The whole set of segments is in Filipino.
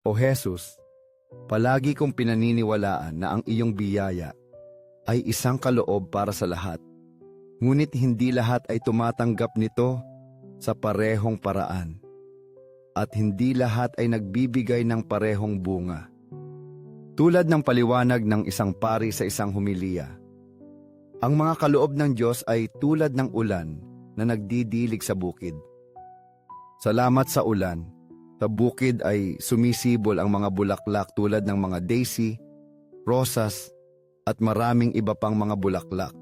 O Jesus, palagi kong pinaniniwalaan na ang iyong biyaya ay isang kaloob para sa lahat. Ngunit hindi lahat ay tumatanggap nito sa parehong paraan. At hindi lahat ay nagbibigay ng parehong bunga. Tulad ng paliwanag ng isang pari sa isang humiliya, ang mga kaloob ng Diyos ay tulad ng ulan na nagdidilig sa bukid. Salamat sa ulan, sa bukid ay sumisibol ang mga bulaklak tulad ng mga daisy, rosas, at maraming iba pang mga bulaklak.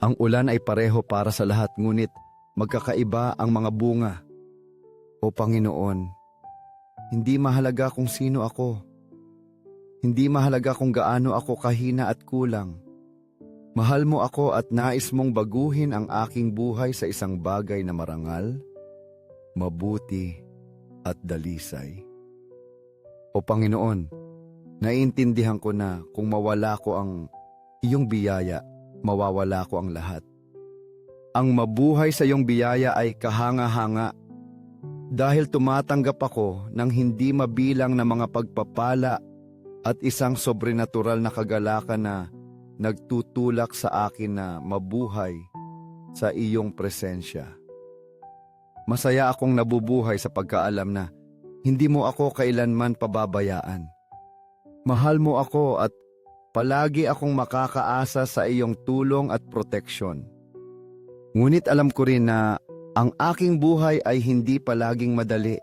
Ang ulan ay pareho para sa lahat ngunit magkakaiba ang mga bunga. O Panginoon, hindi mahalaga kung sino ako. Hindi mahalaga kung gaano ako kahina at kulang. Mahal mo ako at nais mong baguhin ang aking buhay sa isang bagay na marangal, mabuti, at dalisay. O Panginoon, naiintindihan ko na kung mawala ko ang iyong biyaya, mawawala ko ang lahat. Ang mabuhay sa iyong biyaya ay kahanga-hanga dahil tumatanggap ako ng hindi mabilang na mga pagpapala at isang sobrenatural na kagalakan na nagtutulak sa akin na mabuhay sa iyong presensya. Masaya akong nabubuhay sa pagkaalam na hindi mo ako kailanman pababayaan. Mahal mo ako at palagi akong makakaasa sa iyong tulong at proteksyon. Ngunit alam ko rin na ang aking buhay ay hindi palaging madali.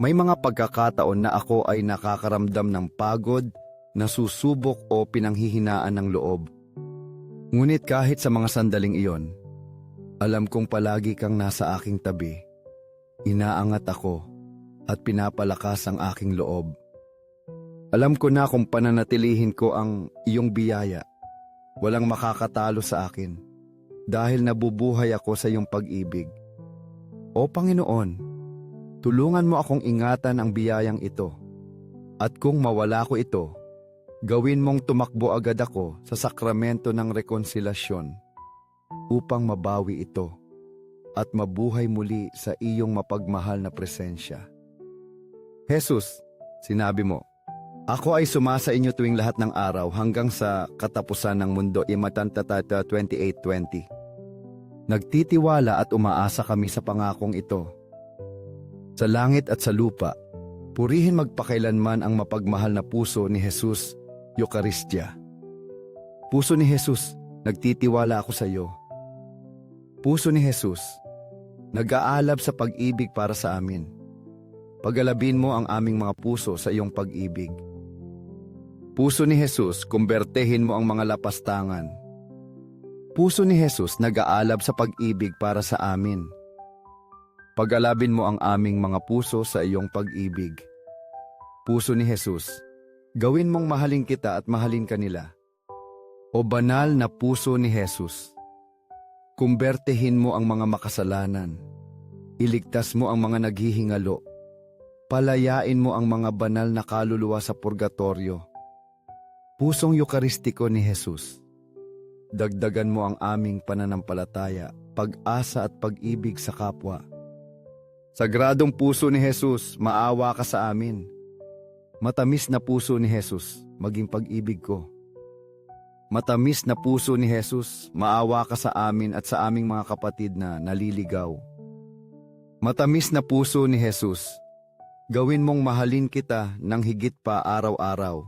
May mga pagkakataon na ako ay nakakaramdam ng pagod, nasusubok o pinanghihinaan ng loob. Ngunit kahit sa mga sandaling iyon, alam kong palagi kang nasa aking tabi. Inaangat ako at pinapalakas ang aking loob. Alam ko na kung pananatilihin ko ang iyong biyaya. Walang makakatalo sa akin dahil nabubuhay ako sa iyong pag-ibig. O Panginoon, tulungan mo akong ingatan ang biyayang ito. At kung mawala ko ito, gawin mong tumakbo agad ako sa sakramento ng rekonsilasyon upang mabawi ito at mabuhay muli sa iyong mapagmahal na presensya. Jesus, sinabi mo, Ako ay sumasa inyo tuwing lahat ng araw hanggang sa katapusan ng mundo. Imatantatata 28.20 Nagtitiwala at umaasa kami sa pangakong ito. Sa langit at sa lupa, purihin magpakailanman ang mapagmahal na puso ni Jesus, Eucharistia. Puso ni Jesus, nagtitiwala ako sa iyo. Puso ni Jesus, nag-aalab sa pag-ibig para sa amin. Pagalabin mo ang aming mga puso sa iyong pag-ibig. Puso ni Jesus, kumbertehin mo ang mga lapastangan. Puso ni Jesus, nag-aalab sa pag-ibig para sa amin. Pagalabin mo ang aming mga puso sa iyong pag-ibig. Puso ni Jesus, gawin mong mahalin kita at mahalin kanila. O banal na puso ni Jesus, kumbertehin mo ang mga makasalanan. Iligtas mo ang mga naghihingalo. Palayain mo ang mga banal na kaluluwa sa purgatorio. Pusong Eukaristiko ni Jesus, dagdagan mo ang aming pananampalataya, pag-asa at pag-ibig sa kapwa. Sagradong puso ni Jesus, maawa ka sa amin. Matamis na puso ni Jesus, maging pag-ibig ko. Matamis na puso ni Jesus, maawa ka sa amin at sa aming mga kapatid na naliligaw. Matamis na puso ni Jesus, gawin mong mahalin kita ng higit pa araw-araw.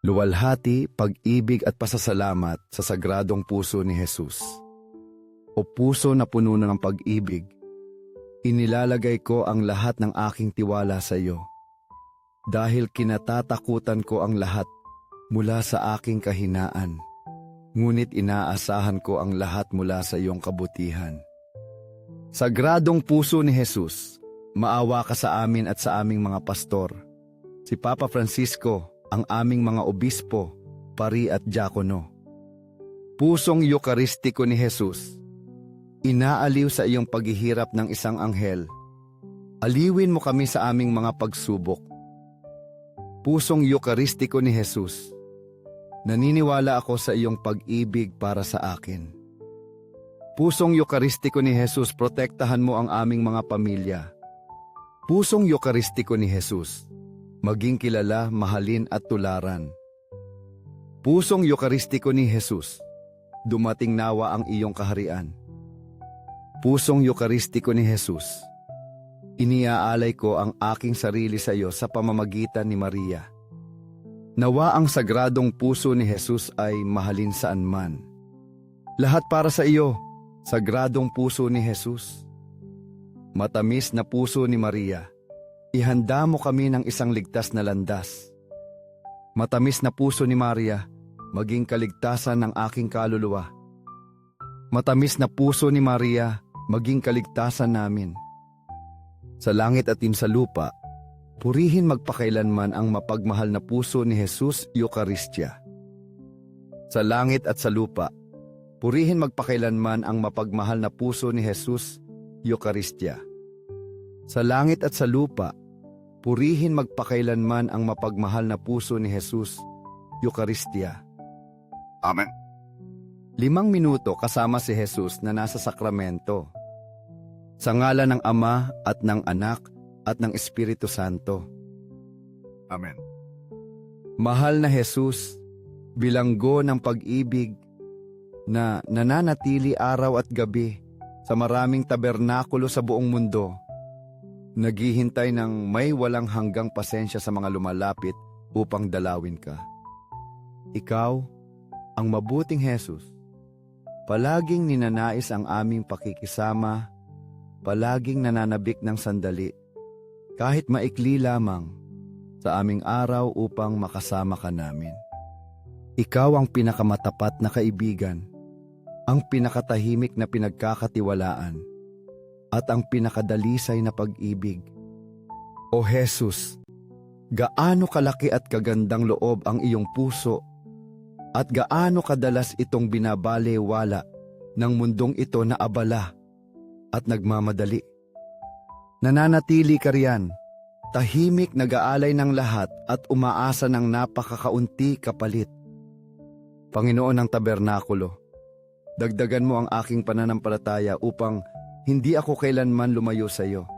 Luwalhati, pag-ibig at pasasalamat sa sagradong puso ni Jesus. O puso na puno na ng pag-ibig, inilalagay ko ang lahat ng aking tiwala sa iyo. Dahil kinatatakutan ko ang lahat mula sa aking kahinaan. Ngunit inaasahan ko ang lahat mula sa iyong kabutihan. Sagradong puso ni Jesus, maawa ka sa amin at sa aming mga pastor. Si Papa Francisco, ang aming mga obispo, pari at diakono. Pusong Eukaristiko ni Jesus, inaaliw sa iyong paghihirap ng isang anghel. Aliwin mo kami sa aming mga pagsubok. Pusong Eukaristiko ni Jesus, naniniwala ako sa iyong pag-ibig para sa akin. Pusong Eukaristiko ni Jesus, protektahan mo ang aming mga pamilya. Pusong Eukaristiko ni Jesus, maging kilala, mahalin at tularan. Pusong Eukaristiko ni Jesus, dumating nawa ang iyong kaharian. Pusong Eukaristiko ni Jesus, iniaalay ko ang aking sarili sa iyo sa pamamagitan ni Maria. Nawa ang sagradong puso ni Jesus ay mahalin saan man. Lahat para sa iyo, sagradong puso ni Jesus. Matamis na puso ni Maria, ihanda mo kami ng isang ligtas na landas. Matamis na puso ni Maria, maging kaligtasan ng aking kaluluwa. Matamis na puso ni Maria, maging kaligtasan namin. Sa langit at sa lupa, purihin magpakailanman ang mapagmahal na puso ni Jesus Eucharistia. Sa langit at sa lupa, purihin magpakailanman ang mapagmahal na puso ni Jesus Eucharistia. Sa langit at sa lupa, purihin magpakailanman ang mapagmahal na puso ni Jesus Eucharistia. Amen. Limang minuto kasama si Jesus na nasa sakramento. Sa ngalan ng Ama at ng Anak at ng Espiritu Santo. Amen. Mahal na Jesus, bilanggo ng pag-ibig na nananatili araw at gabi sa maraming tabernakulo sa buong mundo. Naghihintay ng may walang hanggang pasensya sa mga lumalapit upang dalawin ka. Ikaw, ang mabuting Jesus, palaging ninanais ang aming pakikisama, palaging nananabik ng sandali, kahit maikli lamang, sa aming araw upang makasama ka namin. Ikaw ang pinakamatapat na kaibigan, ang pinakatahimik na pinagkakatiwalaan, at ang pinakadalisay na pag-ibig. O Jesus, gaano kalaki at kagandang loob ang iyong puso at gaano kadalas itong binabalewala ng mundong ito na abala at nagmamadali. Nananatili ka riyan, tahimik nag-aalay ng lahat at umaasa ng napakakaunti kapalit. Panginoon ng tabernakulo, dagdagan mo ang aking pananampalataya upang hindi ako kailanman lumayo sa iyo.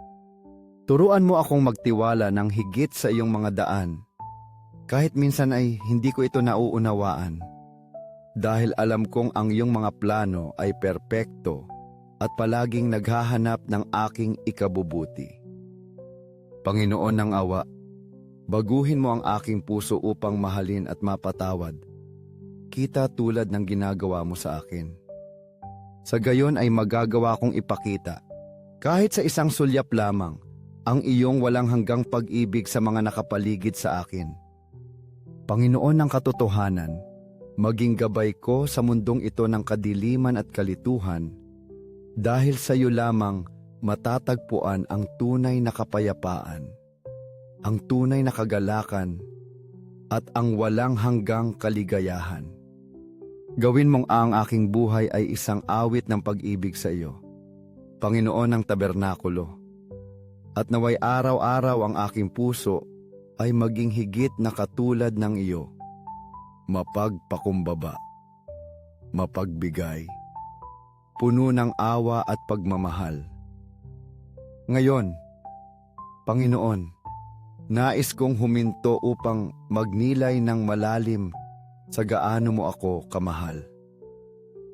Turuan mo akong magtiwala ng higit sa iyong mga daan. Kahit minsan ay hindi ko ito nauunawaan. Dahil alam kong ang iyong mga plano ay perpekto at palaging naghahanap ng aking ikabubuti. Panginoon ng awa, baguhin mo ang aking puso upang mahalin at mapatawad. Kita tulad ng ginagawa mo sa akin. Sa gayon ay magagawa kong ipakita, kahit sa isang sulyap lamang, ang iyong walang hanggang pag-ibig sa mga nakapaligid sa akin. Panginoon ng katotohanan, maging gabay ko sa mundong ito ng kadiliman at kalituhan, dahil sa iyo lamang matatagpuan ang tunay na kapayapaan, ang tunay na kagalakan, at ang walang hanggang kaligayahan. Gawin mong ang aking buhay ay isang awit ng pag-ibig sa iyo, Panginoon ng tabernakulo. At naway araw-araw ang aking puso ay maging higit na katulad ng iyo, mapagpakumbaba, mapagbigay, puno ng awa at pagmamahal. Ngayon, Panginoon, nais kong huminto upang magnilay ng malalim sa gaano mo ako kamahal.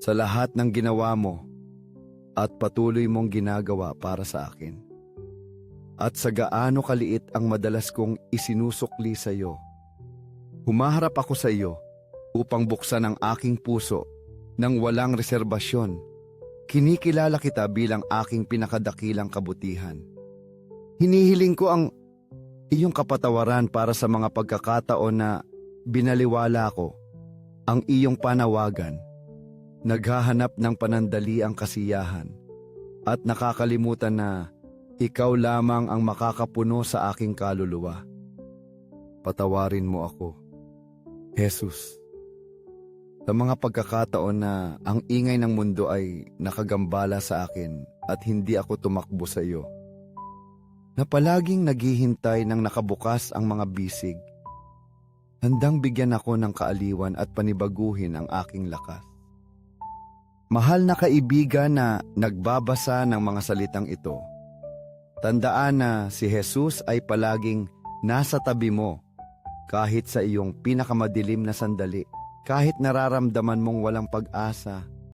Sa lahat ng ginawa mo at patuloy mong ginagawa para sa akin. At sa gaano kaliit ang madalas kong isinusukli sa iyo. Humaharap ako sa iyo upang buksan ang aking puso ng walang reserbasyon. Kinikilala kita bilang aking pinakadakilang kabutihan. Hinihiling ko ang iyong kapatawaran para sa mga pagkakataon na binaliwala ko ang iyong panawagan, naghahanap ng panandali ang kasiyahan, at nakakalimutan na ikaw lamang ang makakapuno sa aking kaluluwa. Patawarin mo ako, Jesus. Sa mga pagkakataon na ang ingay ng mundo ay nakagambala sa akin at hindi ako tumakbo sa iyo. Na palaging naghihintay ng nakabukas ang mga bisig handang bigyan ako ng kaaliwan at panibaguhin ang aking lakas. Mahal na kaibigan na nagbabasa ng mga salitang ito, Tandaan na si Jesus ay palaging nasa tabi mo kahit sa iyong pinakamadilim na sandali, kahit nararamdaman mong walang pag-asa,